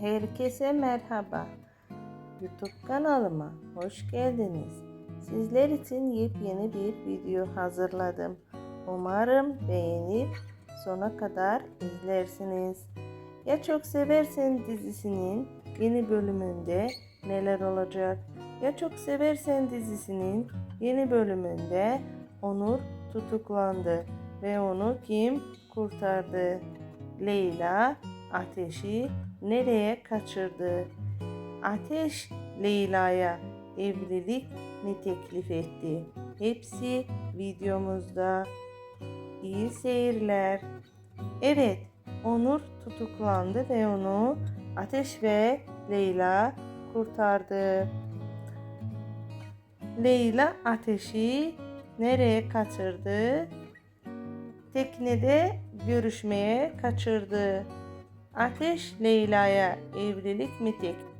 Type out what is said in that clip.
Herkese merhaba. YouTube kanalıma hoş geldiniz. Sizler için yepyeni bir video hazırladım. Umarım beğenip sona kadar izlersiniz. Ya Çok Seversen dizisinin yeni bölümünde neler olacak? Ya Çok Seversen dizisinin yeni bölümünde Onur tutuklandı ve onu kim kurtardı? Leyla Ateş'i nereye kaçırdı? Ateş Leyla'ya evlilik mi teklif etti? Hepsi videomuzda. İyi seyirler. Evet, Onur tutuklandı ve onu Ateş ve Leyla kurtardı. Leyla Ateş'i nereye kaçırdı? Teknede görüşmeye kaçırdı. Ateş Leyla'ya evlilik mi teklif